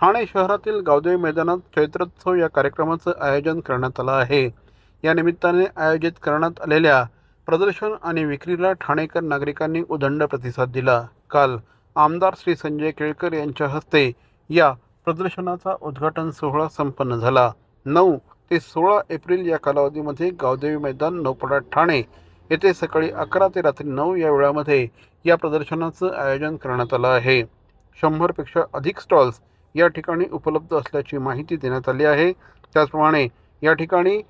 ठाणे शहरातील गावदेवी मैदानात चैत्रोत्सव या कार्यक्रमाचं आयोजन करण्यात आलं आहे. या निमित्ताने आयोजित करण्यात आलेल्या प्रदर्शन आणि विक्रीला ठाणेकर नागरिकांनी उदंड प्रतिसाद दिला. काल आमदार श्री संजय केळकर यांच्या हस्ते या प्रदर्शनाचा उद्घाटन सोहळा संपन्न झाला. नऊ ते सोळा एप्रिल या कालावधीमध्ये गावदेवी मैदान नौपडा ठाणे येथे सकाळी अकरा ते रात्री नऊ या वेळामध्ये या प्रदर्शनाचं आयोजन करण्यात आलं आहे. शंभरपेक्षा अधिक स्टॉल्स या ठिकाणी उपलब्ध असल्याची माहिती देण्यात आली आहे. त्याचप्रमाणे या ठिकाणी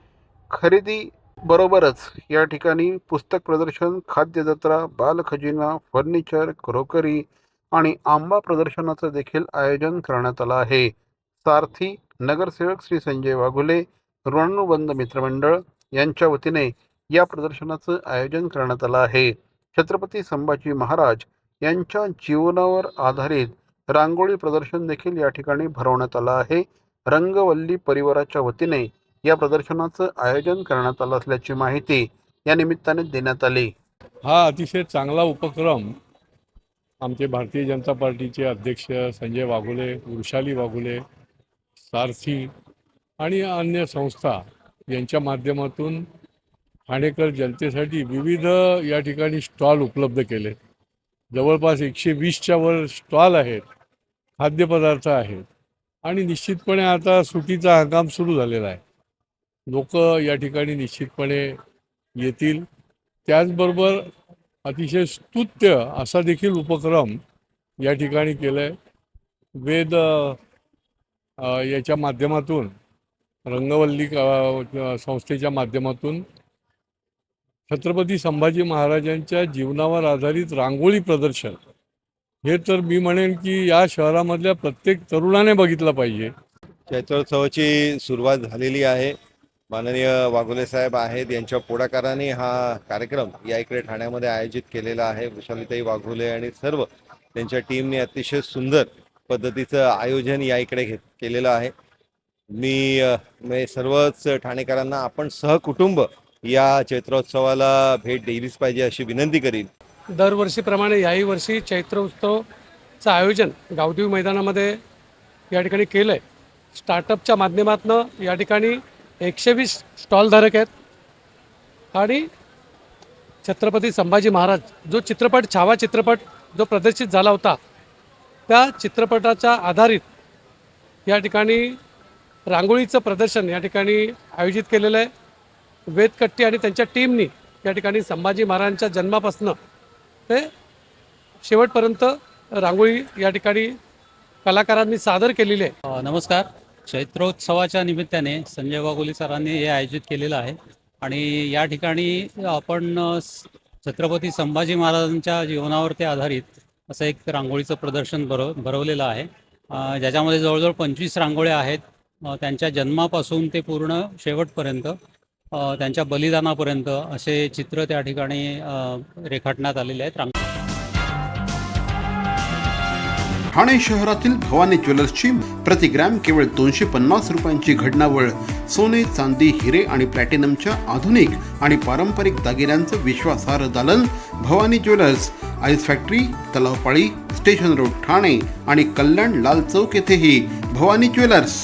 खरेदी बरोबरच या ठिकाणी पुस्तक प्रदर्शन खाद्य जत्रा बालखजिना फर्निचर क्रोकरी आणि आंबा प्रदर्शनाचं देखील आयोजन करण्यात आलं आहे. सारथी नगरसेवक श्री संजय वाघुले ऋणानुबंध मित्रमंडळ यांच्या वतीने या प्रदर्शनाचं आयोजन करण्यात आलं आहे. छत्रपती संभाजी महाराज यांच्या जीवनावर आधारित रांगोळी प्रदर्शन देखील या ठिकाणी भरवण्यात आलं आहे. रंगवल्ली परिवाराच्या वतीने या प्रदर्शनाचं आयोजन करण्यात आलं असल्याची माहिती या निमित्ताने देण्यात आली. हा अतिशय चांगला उपक्रम आमचे भारतीय जनता पार्टीचे अध्यक्ष संजय वाघुले वृषाली वाघुले सारथी आणि अन्य संस्था यांच्या माध्यमातून ठाणेकर जनतेसाठी विविध या ठिकाणी स्टॉल उपलब्ध केले जवळपास एकशे वीसच्या वर स्टॉल आहेत. खाद्यपदार्थ आहेत. आणि निश्चितपणे आता सुटीचा हंगाम सुरू झालेला आहे. लोक या ठिकाणी निश्चितपणे येतील. त्याचबरोबर अतिशय स्तुत्य असा देखील उपक्रम या ठिकाणी केला आहे वेद याच्या माध्यमातून रंगवल्ली संस्थेच्या माध्यमातून छत्रपती संभाजी महाराजांच्या जीवनावर आधारित रांगोळी प्रदर्शन हे तर मी म्हणेन की या शहरामधल्या प्रत्येक तरुणाने बघितलं पाहिजे. चैत्रोत्सवाची सुरुवात झालेली आहे. माननीय वाघोले साहेब आहेत यांच्या पुढाकाराने हा कार्यक्रम या इकडे ठाण्यामध्ये आयोजित केलेला आहे. वृषालीताई वाघोले आणि सर्व त्यांच्या टीमने अतिशय सुंदर पद्धतीचं आयोजन या इकडे घेत केलेलं आहे. मी म्हणजे सर्वच ठाणेकरांना आपण सहकुटुंब या चैत्रोत्सवाला भेट दिलीच पाहिजे अशी विनंती करीन. दरवर्षीप्रमाणे याही वर्षी चैत्र उत्सवचं आयोजन गावदेवी मैदानामध्ये या ठिकाणी केलं आहे स्टार्टअपच्या माध्यमातून या ठिकाणी एकशे वीस स्टॉलधारक आहेत. आणि छत्रपती संभाजी महाराज जो चित्रपट छावा चित्रपट जो प्रदर्शित झाला होता त्या चित्रपटाच्या आधारित या ठिकाणी रांगोळीचं प्रदर्शन या ठिकाणी आयोजित केलेलं आहे. वेदकट्टी आणि त्यांच्या टीमनी या ठिकाणी संभाजी महाराजांच्या जन्मापासनं ते शेवटपर्यंत रांगोळी या ठिकाणी कलाकारांनी सादर केलेली आहे. नमस्कार. चैत्रोत्सवाच्या निमित्ताने संजय वाघोली सरांनी हे आयोजित केलेलं आहे. आणि या ठिकाणी आपण छत्रपती संभाजी महाराजांच्या जीवनावरती आधारित असं एक रांगोळीचं प्रदर्शन भरव भरवलेलं आहे. ज्याच्यामध्ये जवळजवळ पंचवीस रांगोळ्या आहेत. त्यांच्या जन्मापासून ते पूर्ण शेवटपर्यंत. त्यांच्या बलिदानापर्यंत असे चित्र त्या ठिकाणी रेखाटण्यात आलेले आहेत. रांग ठाणे शहरातील भवानी ज्वेलर्सची प्रति ग्रॅम केवळ दोनशे पन्नास रुपयांची घडणावळ सोने चांदी हिरे आणि प्लॅटिनमच्या आधुनिक आणि पारंपरिक दागिन्यांचं विश्वासार्ह दालन Bhavani jewellers ice factory Talavpali station road Thane आणि कल्याण लाल चौक येथेही भवानी ज्वेलर्स.